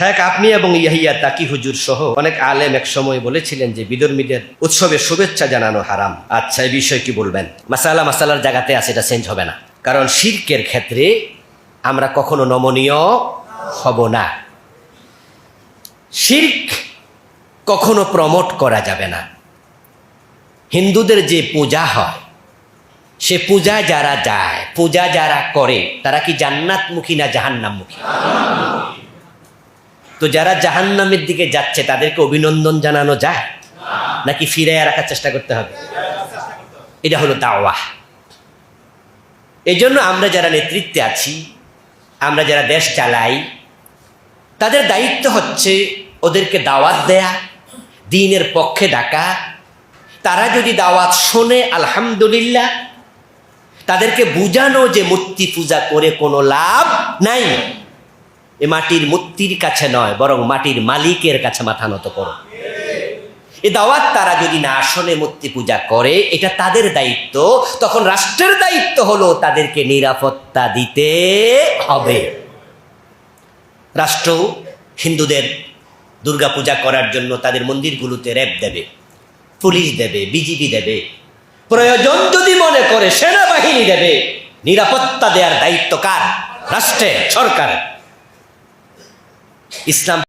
শায়েখ আপনি এবং ইয়াহিয়া তাকি হুজুর সহ অনেক আলেম এক সময় বলেছিলেন যে বিধর্মীদের উৎসবে শুভেচ্ছা জানানো হারাম। আচ্ছা এই বিষয়ে কি বলবেন? মাসালা মাসালার জায়গাতে আছে, এটা চেঞ্জ হবে না। কারণ শির্কের ক্ষেত্রে আমরা কখনো নমনীয় হব না। শির্ক কখনো প্রমোট করা যাবে না। হিন্দুদের যে পূজা হয়, সে পূজা যারা যায়, পূজা যারা করে, তারা কি জান্নাতমুখী না জাহান্নামমুখী? তো যারা জাহান্নামের দিকে যাচ্ছে, তাদেরকে অভিনন্দন জানানো যায়? নাকি ফিরে রাখার চেষ্টা করতে হবে? এটা হলো দাওয়া এই জন্য আমরা যারা নেতৃত্বে আছি, আমরা যারা দেশ চালাই, তাদের দায়িত্ব হচ্ছে ওদেরকে দাওয়াত দেয়া, দিনের পক্ষে ডাকা। তারা যদি দাওয়াত শোনে, আলহামদুলিল্লাহ, তাদেরকে বুঝানো যে মূর্তি পূজা করে কোনো লাভ নাই। এ মাটির মূর্তির কাছে নয়, বরং মাটির মালিকের কাছে মাথা নত করো। এ দাওয়াত তারা যদি না আসনে মূর্তি পূজা করে, এটা তাদের দায়িত্ব। তখন রাষ্ট্রের দায়িত্ব হলো তাদেরকে নিরাপত্তা দিতে হবে। রাষ্ট্র হিন্দুদের দুর্গা পূজা করার জন্য তাদের মন্দিরগুলোতে র্যাব দেবে, পুলিশ দেবে, বিজিবি দেবে। প্রয়োজন যদি মনে করে সেনাবাহিনী দেবে, নিরাপত্তা দেওয়ার দায়িত্ব কার? রাষ্ট্রের সরকার ইসলাম